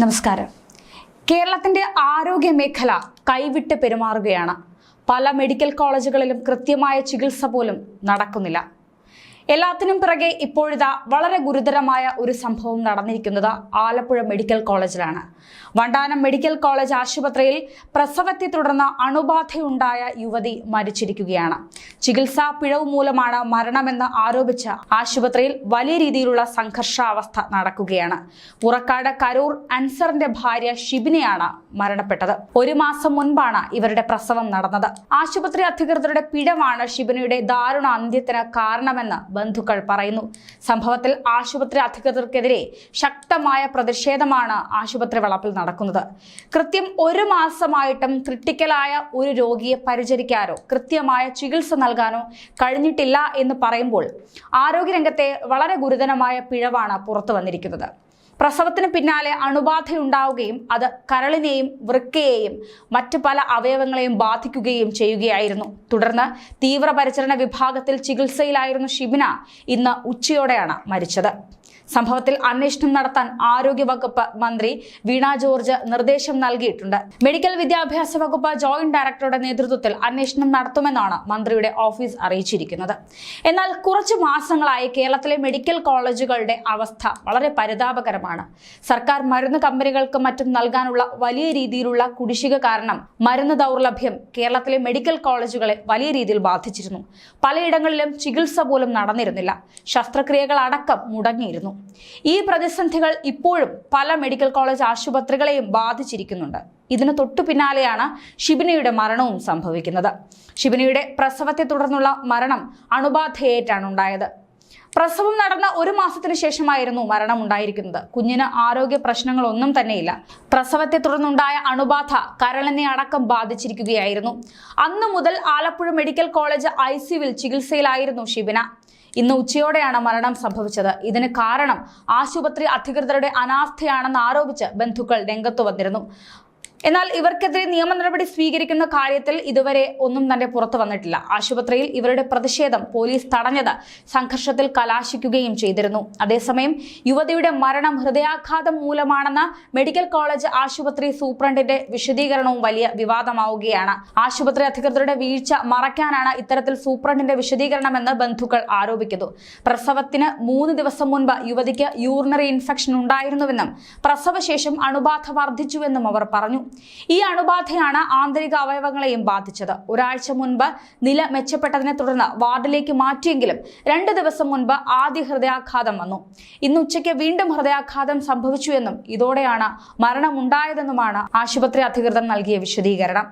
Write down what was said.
നമസ്കാരം. കേരളത്തിന്റെ ആരോഗ്യ മേഖല കൈവിട്ട് പെരുമാറുകയാണ്. പല മെഡിക്കൽ കോളേജുകളിലും കൃത്യമായ ചികിത്സ പോലും നടക്കുന്നില്ല. എല്ലാത്തിനും പിറകെ ഇപ്പോഴിതാ വളരെ ഗുരുതരമായ ഒരു സംഭവം നടന്നിരിക്കുന്നത് ആലപ്പുഴ മെഡിക്കൽ കോളേജിലാണ്. വണ്ടാനം മെഡിക്കൽ കോളേജ് ആശുപത്രിയിൽ പ്രസവത്തെ തുടർന്ന് അണുബാധയുണ്ടായ യുവതി മരിച്ചിരിക്കുകയാണ്. ചികിത്സാ പിഴവ് മൂലമാണ് മരണമെന്ന് ആരോപിച്ച് ആശുപത്രിയിൽ വലിയ രീതിയിലുള്ള സംഘർഷാവസ്ഥ നടക്കുകയാണ്. പുറക്കാട് കരൂർ അൻസറിന്റെ ഭാര്യ ഷിബിനെയാണ് മരണപ്പെട്ടത്. ഒരു മാസം മുൻപാണ് ഇവരുടെ പ്രസവം നടന്നത്. ആശുപത്രി അധികൃതരുടെ പിഴവാണ് ഷിബിനയുടെ ദാരുണ അന്ത്യത്തിന് കാരണമെന്ന് ബന്ധുക്കൾ പറയുന്നു. സംഭവത്തിൽ ആശുപത്രി അധികൃതർക്കെതിരെ ശക്തമായ പ്രതിഷേധമാണ് ആശുപത്രി വളപ്പിൽ നടക്കുന്നത്. കൃത്യം ഒരു മാസമായിട്ടും ക്രിട്ടിക്കലായ ഒരു രോഗിയെ പരിചരിക്കാനോ കൃത്യമായ ചികിത്സ നൽകാനോ കഴിഞ്ഞിട്ടില്ല എന്ന് പറയുമ്പോൾ ആരോഗ്യരംഗത്തെ വളരെ ഗുരുതരമായ പിഴവാണ് പുറത്തു വന്നിരിക്കുന്നത്. പ്രസവത്തിന് പിന്നാലെ അണുബാധയുണ്ടാവുകയും അത് കരളിനെയും വൃക്കയെയും മറ്റ് പല അവയവങ്ങളെയും ബാധിക്കുകയും ചെയ്യുകയായിരുന്നു. തുടർന്ന് തീവ്രപരിചരണ വിഭാഗത്തിൽ ചികിത്സയിലായിരുന്ന ഷിബിന. ഇന്ന് ഉച്ചയോടെയാണ് മരിച്ചത്. സംഭവത്തിൽ അന്വേഷണം നടത്താൻ ആരോഗ്യവകുപ്പ് മന്ത്രി വീണ ജോർജ് നിർദ്ദേശം നൽകിയിട്ടുണ്ട്. മെഡിക്കൽ വിദ്യാഭ്യാസ വകുപ്പ് ജോയിന്റ് ഡയറക്ടറുടെ നേതൃത്വത്തിൽ അന്വേഷണം നടത്തുമെന്നാണ് മന്ത്രിയുടെ ഓഫീസ് അറിയിച്ചിരിക്കുന്നത്. എന്നാൽ കുറച്ച് മാസങ്ങളായി കേരളത്തിലെ മെഡിക്കൽ കോളേജുകളുടെ അവസ്ഥ വളരെ പരിതാപകരമാണ്. സർക്കാർ മരുന്ന് കമ്പനികൾക്ക് മറ്റും നൽകാനുള്ള വലിയ രീതിയിലുള്ള കുടിശ്ശിക കാരണം മരുന്ന് ദൗർലഭ്യം കേരളത്തിലെ മെഡിക്കൽ കോളേജുകളെ വലിയ രീതിയിൽ ബാധിച്ചിരുന്നു. പലയിടങ്ങളിലും ചികിത്സ പോലും നടന്നിരുന്നില്ല. ശസ്ത്രക്രിയകൾ അടക്കം മുടങ്ങിയിരുന്നു. ഈ പ്രതിസന്ധികൾ ഇപ്പോഴും പല മെഡിക്കൽ കോളേജ് ആശുപത്രികളെയും ബാധിച്ചിരിക്കുന്നുണ്ട്. ഇതിന് തൊട്ടു പിന്നാലെയാണ് ഷിബിനയുടെ മരണവും സംഭവിക്കുന്നത്. ഷിബിനിയുടെ പ്രസവത്തെ തുടർന്നുള്ള മരണം അണുബാധയേറ്റാണ് ഉണ്ടായത് പ്രസവം നടന്ന ഒരു മാസത്തിന് ശേഷമായിരുന്നു മരണം ഉണ്ടായിരിക്കുന്നത് കുഞ്ഞിന് ആരോഗ്യ പ്രശ്നങ്ങളൊന്നും തന്നെയില്ല. പ്രസവത്തെ തുടർന്നുണ്ടായ അണുബാധ കരളിനെ അടക്കം ബാധിച്ചിരിക്കുകയായിരുന്നു. അന്നു മുതൽ ആലപ്പുഴ മെഡിക്കൽ കോളേജ് ഐ സിയുവിൽ ചികിത്സയിലായിരുന്നു ഷിബിന. ഇന്ന് ഉച്ചയോടെയാണ് മരണം സംഭവിച്ചത്. ഇതിന് കാരണം ആശുപത്രി അധികൃതരുടെ അനാസ്ഥയാണെന്ന് ആരോപിച്ച് ബന്ധുക്കൾ രംഗത്തു വന്നിരുന്നു. എന്നാൽ ഇവർക്കെതിരെ നിയമ നടപടി സ്വീകരിക്കുന്ന കാര്യത്തിൽ ഇതുവരെ ഒന്നും തന്നെ പുറത്തു വന്നിട്ടില്ല. ആശുപത്രിയിൽ ഇവരുടെ പ്രതിഷേധം പോലീസ് തടഞ്ഞത് സംഘർഷത്തിൽ കലാശിക്കുകയും ചെയ്തിരുന്നു. അതേസമയം യുവതിയുടെ മരണം ഹൃദയാഘാതം മൂലമാണെന്ന മെഡിക്കൽ കോളേജ് ആശുപത്രി സൂപ്രണ്ടിന്റെ വിശദീകരണവും വലിയ വിവാദമാവുകയാണ്. ആശുപത്രി അധികൃതരുടെ വീഴ്ച മറയ്ക്കാനാണ് ഇത്തരത്തിൽ സൂപ്രണ്ടിന്റെ വിശദീകരണമെന്ന് ബന്ധുക്കൾ ആരോപിക്കുന്നു. പ്രസവത്തിന് മൂന്ന് ദിവസം മുൻപ് യുവതിക്ക് യൂറിനറി ഇൻഫെക്ഷൻ ഉണ്ടായിരുന്നുവെന്നും പ്രസവശേഷം അണുബാധ വർദ്ധിച്ചുവെന്നും അവർ പറഞ്ഞു. ഈ അണുബാധയാണ് ആന്തരിക അവയവങ്ങളെയും ബാധിച്ചത്. ഒരാഴ്ച മുൻപ് നില മെച്ചപ്പെട്ടതിനെ തുടർന്ന് വാർഡിലേക്ക് മാറ്റിയെങ്കിലും രണ്ട് ദിവസം മുൻപ് ആദ്യ ഹൃദയാഘാതം വന്നു. ഇന്ന് ഉച്ചയ്ക്ക് വീണ്ടും ഹൃദയാഘാതം സംഭവിച്ചു എന്നും ഇതോടെയാണ് മരണമുണ്ടായതെന്നുമാണ് ആശുപത്രി അധികൃതർ നൽകിയ വിശദീകരണം.